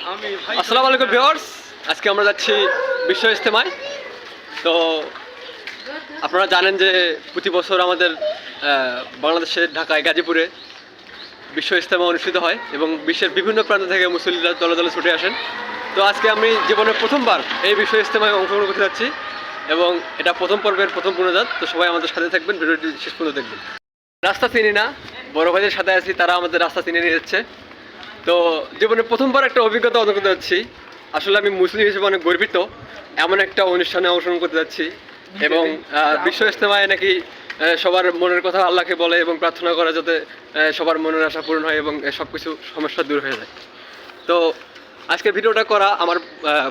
আসসালামু আলাইকুম, ভিউয়ার্স। আজকে আমরা যাচ্ছি বিশ্ব ইস্তেমায় তো আপনারা জানেন যে প্রতি বছর আমাদের বাংলাদেশের ঢাকায় গাজীপুরে বিশ্ব ইস্তেমা অনুষ্ঠিত হয় এবং বিশ্বের বিভিন্ন প্রান্ত থেকে মুসল্লিরা দলে দলে ছুটে আসেন। তো আজকে আমি জীবনের প্রথমবার এই বিশ্ব ইস্তেমায় অংশগ্রহণ করতে যাচ্ছি এবং এটা প্রথম পর্বের প্রথম পুনর্জাত তো সবাই আমাদের সাথে থাকবেন, ভিডিওটি শেষ পর্যন্ত দেখবেন। রাস্তা চিনি না, বড় ভাইদের সাথে আছি, তারা আমাদের রাস্তা চিনে নিয়ে যাচ্ছে। তো জীবনে প্রথমবার একটা অভিজ্ঞতা অর্জন করতে যাচ্ছি। আসলে আমি মুসলিম হিসেবে অনেক গর্বিত। এমন একটা অনুষ্ঠানে অংশগ্রহণ করতে যাচ্ছি এবং বিশ্ব ইস্তেমায় নাকি সবার মনের কথা আল্লাহকে বলে এবং প্রার্থনা করা যাতে সবার মনের আশা পূরণ হয় এবং সব কিছু সমস্যা দূর হয়ে যায়। তো আজকে ভিডিওটা করা আমার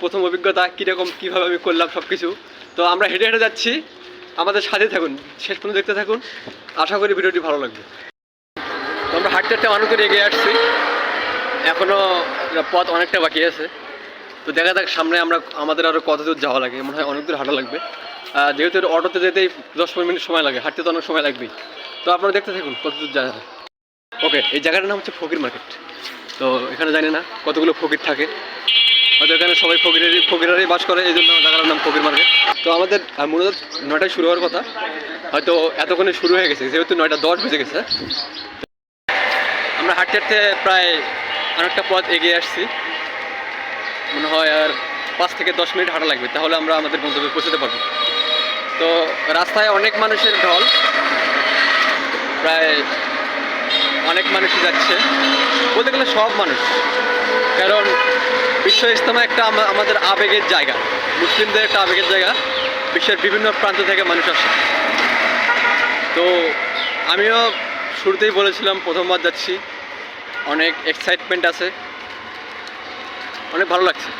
প্রথম অভিজ্ঞতা, কীরকম, কীভাবে আমি করলাম সব কিছু তো আমরা হেঁটে হেঁটে যাচ্ছি। আমাদের সাথে থাকুন, শেষ পর্যন্ত দেখতে থাকুন। আশা করি ভিডিওটি ভালো লাগবে। তো আমরা হাঁটতে হাঁটতে অনেক এগিয়ে আসছি। এখনও পথ অনেকটা বাকি আছে। তো দেখা যাক, সামনে আমরা, আমাদের আরও কত দূর যাওয়া লাগে। মনে হয় অনেক দূর হাঁটা লাগবে। যেহেতু অটোতে যেতেই দশ পনেরো মিনিট সময় লাগে, হাঁটতে তো অনেক সময় লাগবেই। তো আপনারা দেখতে থাকুন কত দূর যাওয়া যায়। ওকে, এই জায়গাটার নাম হচ্ছে ফকির মার্কেট। তো এখানে জানি না কতগুলো ফকির থাকে। হয়তো এখানে সবাই ফকিরেরই ফকিরেরই বাস করে, এই জন্য জায়গাটার নাম ফকির মার্কেট। তো আমাদের মূলত নয়টায় শুরু হওয়ার কথা। হয়তো এতক্ষণে শুরু হয়ে গেছে, যেহেতু নয়টা দশ বেজে গেছে। আমরা হাঁটতে হাঁটতে প্রায় অনেকটা পথ এগিয়ে আসছি। মনে হয় আর পাঁচ থেকে দশ মিনিট হাঁটা লাগবে, তাহলে আমরা আমাদের গন্তব্যে পৌঁছতে পারব। তো রাস্তায় অনেক মানুষের ঢল, প্রায় অনেক মানুষই যাচ্ছে। বলতে গেলে সব মানুষ। কারণ বিশ্ব ইস্তেমা একটা আমাদের আবেগের জায়গা। মুসলিমদের একটা আবেগের জায়গা। বিশ্বের বিভিন্ন প্রান্ত থেকে মানুষ আসে। তো আমিও শুরুতেই বলেছিলাম, প্রথমবার যাচ্ছি। অনেক এক্সাইটমেন্ট আছে। অনেক ভালো লাগছে।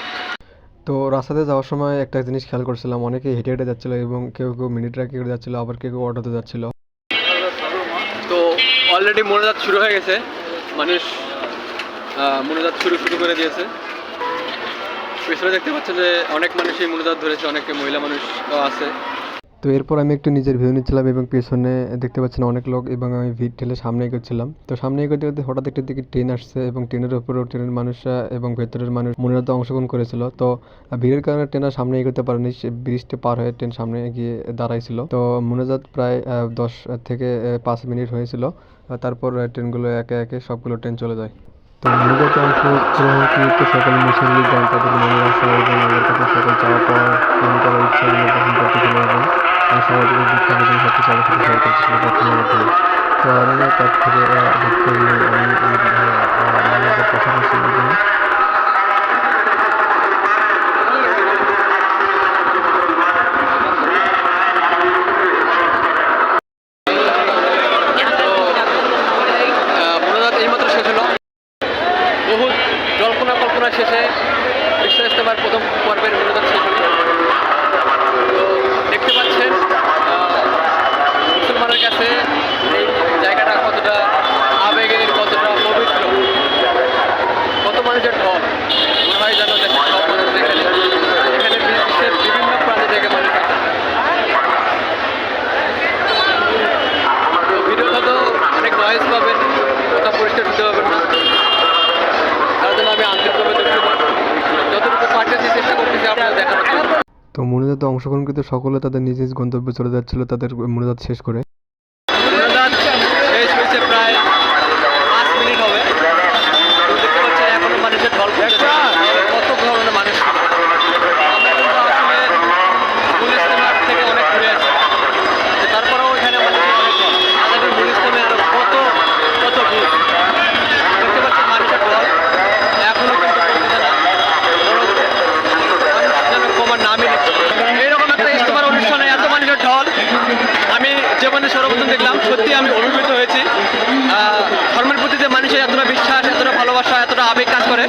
তো রাস্তাতে যাওয়ার সময় একটা জিনিস খেয়াল করছিলাম অনেকে হেঁটে হেঁটে যাচ্ছিল এবং কেউ কেউ মিনিট রাখি করে যাচ্ছিল আবার কেউ কেউ অটোতে যাচ্ছিল। তো অলরেডি মনোজাত শুরু হয়ে গেছে। মানুষ মনোজাত শুরু শুরু করে দিয়েছে। পেছনে দেখতে পাচ্ছেন যে অনেক মানুষই মনোজাত ধরেছে অনেকে মহিলা মানুষ আছে। তো এরপর আমি একটু নিজের ভিউ নিচ্ছিলাম এবং পেছনে দেখতে পাচ্ছেন অনেক লোক এবং আমি ভিড় ঠেলে সামনে এগোচ্ছিলাম। তো সামনে এগোতে এগোতে হঠাৎ একটা দিকে ট্রেন আসছে এবং ট্রেনের উপরেও ট্রেনের মানুষরা এবং ভেতরের মানুষ মনোজাত অংশগ্রহণ করেছিল। তো ভিড়ের কারণে ট্রেন আর সামনে এগোতে পারেনি ব্রিজটা পার হয়ে ট্রেন সামনে গিয়ে দাঁড়াইছিল। তো মনোজাত প্রায় দশ থেকে পাঁচ মিনিট হয়েছিল। তারপর ট্রেনগুলো একে একে সবগুলো ট্রেন চলে যায়। তো মনোজাত অংশগ্রহণকৃত সকল কাছে সকল পাওয়া করার ইচ্ছাগুলো গ্রহণ এবং সব কিছু আমার সাথে শেয়ার শেষে বিশ্ব ইস্তেমার প্রথম পর্বের মনোজাত শেষ হলো তো দেখতে পাচ্ছেন আহ, মুসলমানের কাছে এই জায়গাটা কতটা আবেগের কতটা পবিত্র কত মানুষের ঢল মনে হয় যেন দেশের সব মানুষ এখানে এখানে বিশ্বের বিভিন্ন প্রান্ত থেকে মানুষ আসে তো ভিডিওটা তো অনেক নয়েজ পাবেন কথা পরিষ্কার শুনতে পাবেন না তার জন্য আমি আন্তরিকভাবে দুঃখিত যতটুকু পারতেছি চেষ্টা করতেছি আপনারা দেখানোর জন্য। তো মনোজাতে অংশগ্রহণকৃত সকলে তাদের নিজ নিজ গন্তব্যে চলে যাচ্ছিল তাদের মনোজাত শেষ করে মনোজাত শেষ হয়েছে প্রায় পাঁচ মিনিট হবে তো দেখতে পাচ্ছেন এখনও মানুষের ঢল পড়তেছে। তাহলে কত ধরনের মানুষ ছিল। আমরা কিন্তু আসলে মূল ইস্তেমার থেকে অনেক ঘুরে আছি তো তারপরেও এখানে মানুষের অনেক ঢল আমাদের মূল ইস্তেমে আরও কত কত ভিড় দেখতে পাচ্ছেন মানুষের ঢল এখনও কিন্তু কমতেছে না বরং মানুষ যেন কমার নামই নিচ্ছে এইরকম একটা ইস্তেমার অনুষ্ঠানে এত মানুষের ঢল জীবনে সর্বপ্রথম দেখলাম সত্যি আমি অভিভূত হয়েছি। ধর্মের প্রতি যে মানুষের এতটা বিশ্বাস, এতটা ভালোবাসা, এতটা আবেগ কাজ করে,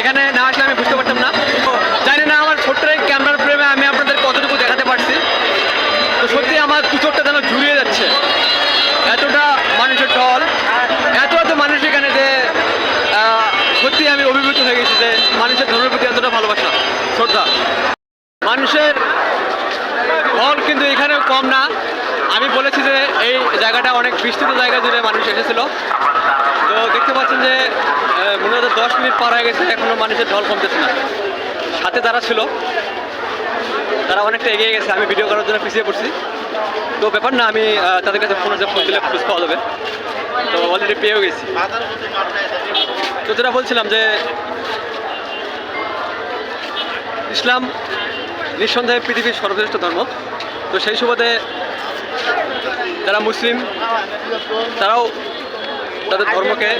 এখানে না আসলে আমি বুঝতে পারতাম না। জানি না আমার ছোট্ট ক্যামেরার প্রেমে আমি আপনাদের কতটুকু দেখাতে পারছি। তো সত্যি আমার চোখটা যেন জুড়িয়ে যাচ্ছে। এতটা মানুষের ঢল, এত এত মানুষ এখানে যে সত্যি আমি অভিভূত হয়ে গেছি যে মানুষের ধর্মের প্রতি এতটা ভালোবাসা, শ্রদ্ধা। মানুষের ফল কিন্তু এখানেও কম না। আমি বলেছি যে এই জায়গাটা অনেক বিস্তৃত জায়গা জুড়ে মানুষ এসেছিল। তো দেখতে পাচ্ছেন যে মনে হচ্ছে দশ মিনিট পার হয়ে গেছে, এখনও মানুষের ঢল কমতেছে না। সাথে যারা ছিল, তারা অনেকটা এগিয়ে গেছে। আমি ভিডিও করার জন্য পিছিয়ে পড়ছি। তো ব্যাপার না, আমি তাদের কাছে ফোনে ফোন দিলে খোঁজ পাওয়া যাবে তো অলরেডি পেয়েও গেছি। তো যেটা বলছিলাম যে, ইসলাম নিঃসন্দেহে পৃথিবীর সর্বশ্রেষ্ঠ ধর্ম। তো সেই সুবাদে যারা মুসলিম, তারাও তাদের ধর্মকে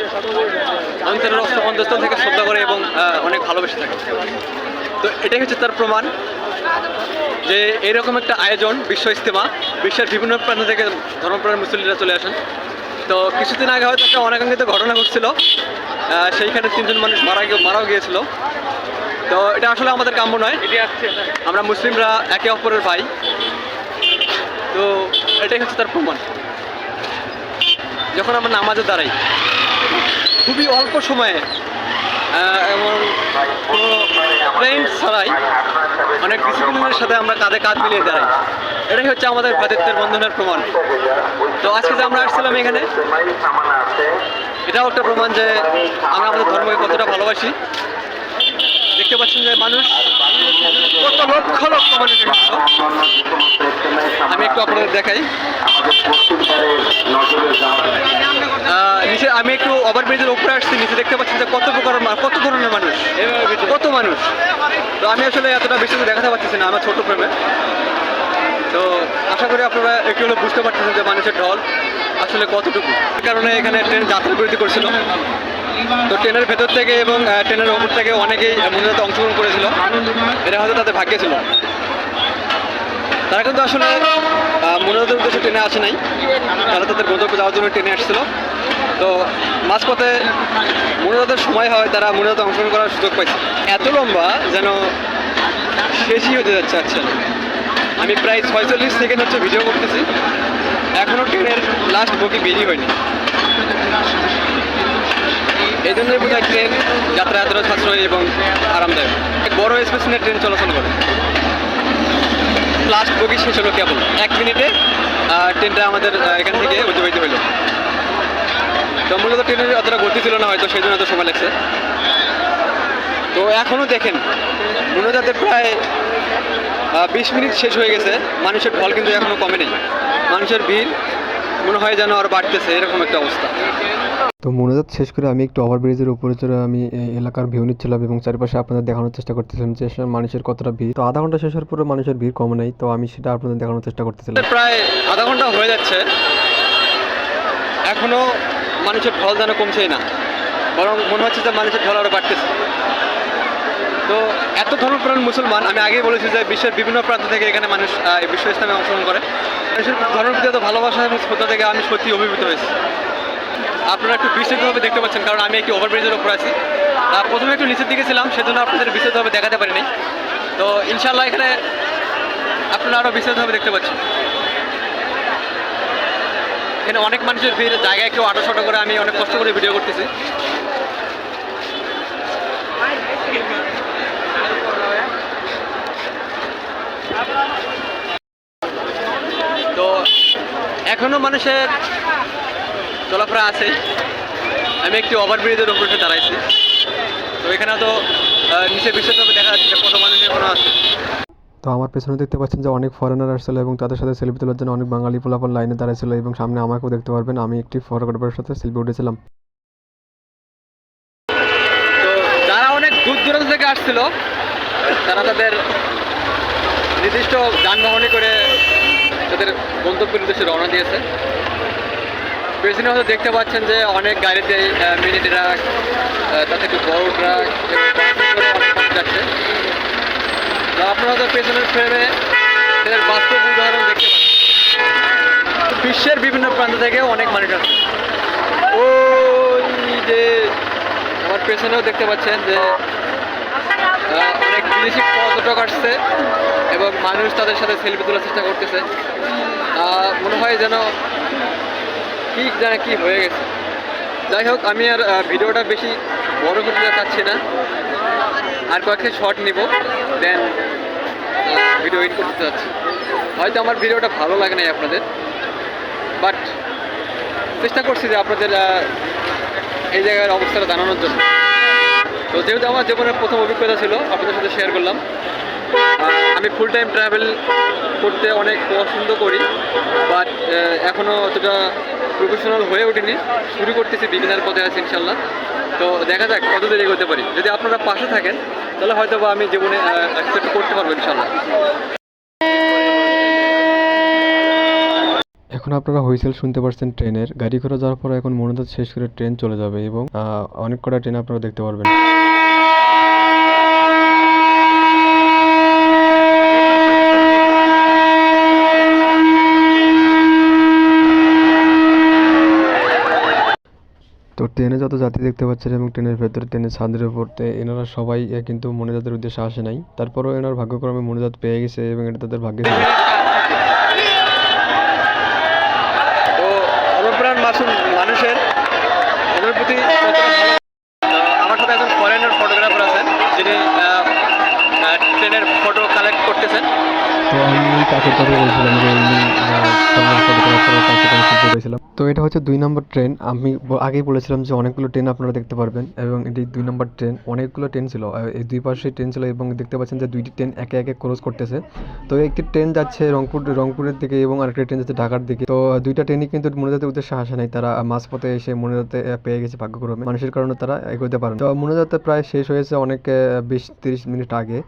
অন্তরের অন্তঃস্থল থেকে শ্রদ্ধা করে এবং অনেক ভালোবেসে থাকে। তো এটাই হচ্ছে তার প্রমাণ যে এরকম একটা আয়োজন, বিশ্ব ইস্তেমা বিশ্বের বিভিন্ন প্রান্ত থেকে ধর্মপ্রাণ মুসলিমরা চলে আসেন। তো কিছুদিন আগে হয়তো একটা অনাকাঙ্ক্ষিত ঘটনা ঘটছিল সেইখানে তিনজন মানুষ মারা মারাও গিয়েছিল। তো এটা আসলে আমাদের কাম্য নয়। আমরা মুসলিমরা একে অপরের ভাই। তো এটাই হচ্ছে তার প্রমাণ। যখন আমরা নামাজে দাঁড়াই, খুবই অল্প সময়ে এবং কোনো ট্রেন ছাড়াই, অনেক ডিসিপ্লিনের সাথে আমরা কাঁধে কাঁধ মিলিয়ে দাঁড়াই। এটাই হচ্ছে আমাদের ভাতৃত্বের বন্ধনের প্রমাণ। তো আজকে যে আমরা আসছিলাম এখানে, এটাও একটা প্রমাণ যে আমরা আমাদের ধর্মকে কতটা ভালোবাসি। দেখতে পাচ্ছেন যে মানুষ কত লক্ষ লক্ষ মানুষ দেখাই। নিচে আমি একটু ওভারব্রিজের উপরে আসছি নিচে দেখতে পাচ্ছি যে কত প্রকার কত ধরনের মানুষ। কত মানুষ। তো আমি আসলে এতটা বেশি দেখাতে পারতেছি না, আমার ছোট প্রেমে। তো আশা করি আপনারা একটু হলে বুঝতে পারতেছেন যে মানুষের ঢল আসলে কতটুকু। কারণে এখানে ট্রেন যাত্রা বিরতি করছিল। তো ট্রেনের ভেতর থেকে এবং ট্রেনের ওপর থেকে অনেকেই মনোজাতে অংশগ্রহণ করেছিল। এটা হয়তো তাদের ভাগ্যে ছিল। তারা কিন্তু আসলে মনোজাতের উদ্দেশ্যে ট্রেনে আসে নাই। তারা তাদের গন্তব্যে যাওয়ার জন্য ট্রেনে আসছিল। তো মাঝপথে মনোজাতের সময় হয়, তারা মনোজাতে অংশগ্রহণ করার সুযোগ পাইছে। এত লম্বা যেন শেষই হতে যাচ্ছে আচ্ছা আমি প্রায় ছয়চল্লিশ সেকেন্ড হচ্ছে ভিডিও করতেছি। এখনও ট্রেনের লাস্ট বগি বেরিয়ে হয়নি। এই জন্যই বোধ হয় ট্রেন যাত্রা এতটা সাশ্রয়ী এবং আরামদায়ক। বড় স্পেশনে ট্রেন চলাচল করে। লাস্ট বগি শেষ হলো কেবল। এক মিনিটে ট্রেনটা আমাদের এখান থেকে অতিবাহিত হলো। তো মূলত ট্রেনের অতটা গতি ছিল না হয়তো সেই জন্য এত সময় লাগছে। তো এখনও দেখেন মনোজাতের প্রায় বিশ মিনিট শেষ হয়ে গেছে, মানুষের ঢল কিন্তু এখনও কমে নেই মানুষের ভিড় মনে হয় যেন আর বাড়তেছে, এরকম একটা অবস্থা। তো মনোজাত শেষ করে আমি একটু ওভারব্রিজের উপরে চড়ে আমি এলাকার ভিউ নিচ্ছিলাম এবং চারপাশে আপনাদের দেখানোর চেষ্টা করতেছিলাম যে মানুষের কতটা ভিড়। তো আধা ঘণ্টা শেষ হওয়ার পরে মানুষের ভিড় কমে নাই, তো আমি সেটা আপনাদের দেখানোর চেষ্টা করতেছিলাম। প্রায় আধা ঘণ্টা হয়ে যাচ্ছে। এখনও মানুষের ঢল যেন কমছেই না, বরং মনে হচ্ছে যে মানুষের ঢল আরও বাড়তেছে। তো এত ধর্মপ্রাণ মুসলমান, আমি আগেই বলেছি যে বিশ্বের বিভিন্ন প্রান্ত থেকে এখানে মানুষ বিশ্ব ইসলামে অংশগ্রহণ করে। মানুষের এত ভালোবাসা এবং শ্রদ্ধা থেকে আমি সত্যি অভিভূত হয়েছি। আপনারা একটু বিস্তৃতভাবে দেখতে পাচ্ছেন, কারণ আমি একটি ওভারব্রিজের উপর আছি। প্রথমে একটু নিচের দিকে ছিলাম, সেজন্য আপনাদের বিস্তৃতভাবে দেখাতে পারিনি। তো ইনশাল্লাহ এখানে আপনারা আরও বিস্তৃতভাবে দেখতে পাচ্ছেন। এখানে অনেক মানুষের ভিড়, জায়গায় কেউ আটো শটো করে আমি অনেক কষ্ট করে ভিডিও করতেছি। তো এখনও মানুষের চলাফেরা আছে। আমি একটি ওভারব্রিজের উপরে এসে দাঁড়াইছি। তো এখানে তো নিচে বিশেষভাবে দেখা যাচ্ছে কত মানুষ এখনও আছে। তো আমার পেছনে দেখতে পাচ্ছেন যে অনেক ফরেনার আসছিল এবং তাদের সাথে সেলফি তোলার জন্য অনেক বাঙালি পোলাপন লাইনে দাঁড়াইছিল এবং সামনে আমাকেও দেখতে পারবেন আমি একটি ফটোগ্রাফারের সাথে সেলফি উঠেছিলাম। তো যারা অনেক দূর দূরান্ত থেকে আসছিল তারা তাদের নির্দিষ্ট যানবাহনে করে তাদের গন্তব্যের উদ্দেশ্যে রওনা দিয়েছে। পেছনে হয়তো দেখতে পাচ্ছেন যে অনেক গাড়িতে মিনি ট্রাক তাতে একটু বড় ট্রাক যাচ্ছে। আপনারা তো পেছনের ফ্রেমে বাস্তব উদাহরণ দেখতে বিশ্বের বিভিন্ন প্রান্ত থেকে অনেক মানুষ আসছে। ওই যে আমার পেছনেও দেখতে পাচ্ছেন যে অনেক বিদেশি পর্যটক আসছে এবং মানুষ তাদের সাথে সেলফি তোলার চেষ্টা করতেছে। মনে হয় যেন কি জানে কি হয়ে গেছে। যাই হোক, আমি আর ভিডিওটা বেশি বড় করতে চাচ্ছি না। আর কয়েকটা শর্ট নিব দেন ভিডিও এডিট করতে চাচ্ছি। হয়তো আমার ভিডিওটা ভালো লাগে নাই আপনাদের বাট চেষ্টা করছি যে আপনাদের এই জায়গার অবস্থাটা জানানোর জন্য। তো যেহেতু আমার জীবনের প্রথম অভিজ্ঞতা ছিল, আপনাদের সাথে শেয়ার করলাম। আমি ফুল টাইম ট্রাভেল করতে অনেক পছন্দ করি বাট এখনও অতটা প্রফেশনাল হয়ে ওঠেনি। শুরু করতেছি বিগিনার পথে আছে ইনশাল্লাহ তো দেখা যাক কত দেরি এগোতে পারি। যদি আপনারা পাশে থাকেন, তাহলে হয়তো বা আমি জীবনে একটা করতে পারব ইনশাল্লাহ এখন আপনারা হুইসেল শুনতে পারছেন ট্রেনের। গাড়ি করে যাওয়ার পর এখন মনোদাত শেষ করে ট্রেন চলে যাবে এবং অনেক কটা ট্রেন আপনারা দেখতে পারবেন। তো ট্রেনে যত যাত্রী দেখতে পাচ্ছেন এবং ট্রেনের ভেতরে ট্রেনের ছাদের উপরতে এনারা সবাই কিন্তু মনোজাতের উদ্দেশ্যে আসে নাই তারপরেও এনার ভাগ্যক্রমে মনোজাত পেয়ে গেছে এবং এটা তাদের ভাগ্যে। মাসুম আমি তাকে কথা বলছিলাম যে উনি তো এটা হচ্ছে দুই নম্বর ট্রেন। আমি আগেই বলেছিলাম যে অনেকগুলো ট্রেন আপনারা দেখতে পারবেন এবং এটি দুই নম্বর ট্রেন। অনেকগুলো ট্রেন ছিল এই দুই পাশে ট্রেন ছিল এবং দেখতে পাচ্ছেন যে দুইটি ট্রেন একে একে ক্রস করতেছে। তো একটি ট্রেন যাচ্ছে রংপুর, রংপুরের দিকে এবং আরেকটি ট্রেন যাচ্ছে ঢাকার দিকে। তো দুইটা ট্রেনই কিন্তু মনোজাতের উদ্দেশ্যে আসে নাই। তারা মাঝপথে এসে মনোজাতে পেয়ে গেছে ভাগ্যক্রমে। মানুষের কারণে তারা এগোতে পারে তো মনোজাতে প্রায় শেষ হয়েছে অনেক বিশ তিরিশ মিনিট আগে।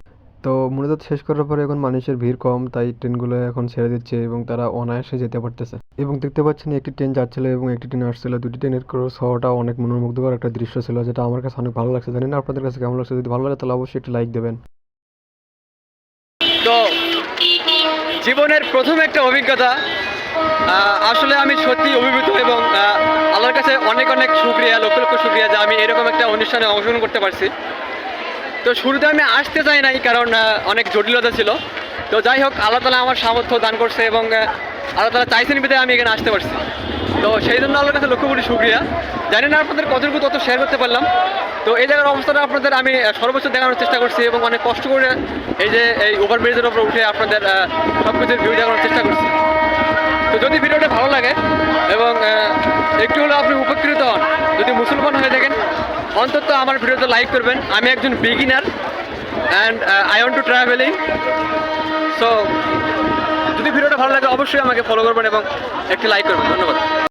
তো মূলত শেষ করার পরে এখন মানুষের ভিড় কম, তাই ট্রেনগুলো এখন ছেড়ে দিচ্ছে এবং তারা অনায়াসে যেতে পারতেছে। এবং দেখতে পাচ্ছেন একটি ট্রেন যাচ্ছিল এবং একটি ট্রেন আসছিল। দুটি ট্রেনের ক্রস হওয়াটা অনেক মনোমুগ্ধকর একটা দৃশ্য ছিল, যেটা আমার কাছে অনেক ভালো লাগছে। জানি না আপনাদের কাছে কেমন লাগছে, যদি ভালো লাগে তাহলে অবশ্যই একটি লাইক দেবেন। তো, জীবনের প্রথম একটা অভিজ্ঞতা আসলে আমি সত্যি অভিভূত এবং আল্লাহর কাছে অনেক অনেক শুক্রিয়া, লক্ষ লক্ষ শুক্রিয়া যে আমি এরকম একটা অনুষ্ঠানে অংশগ্রহণ করতে পারছি। তো শুরুতে আমি আসতে চাই নাই, কারণ অনেক জটিলতা ছিল। তো যাই হোক, আল্লাহ তালা আমার সামর্থ্য দান করছে এবং আল্লাহ তালা চাইছেন বিধায় আমি এখানে আসতে পারছি। তো সেই জন্য আল্লাহর কাছে লক্ষ কোটি শুক্রিয়া। জানি না আপনাদের কতটুকু তত শেয়ার করতে পারলাম। তো এই জায়গার অবস্থাটা আপনাদের আমি সর্বোচ্চ দেখানোর চেষ্টা করছি এবং অনেক কষ্ট করে এই যে, এই ওভার ব্রিজের উপর উঠে আপনাদের সব কিছুর ভিউ দেখানোর চেষ্টা করছি। তো যদি ভিডিওটা ভালো লাগে এবং একটু হলেও আপনি উপকৃত হন, যদি মুসলমান হয়ে থাকেন অন্তত আমার ভিডিওতে লাইক করবেন। আমি একজন beginner and I want to travelling so যদি ভিডিওটা ভালো লাগে, অবশ্যই আমাকে ফলো করবেন এবং একটি লাইক করবেন। ধন্যবাদ।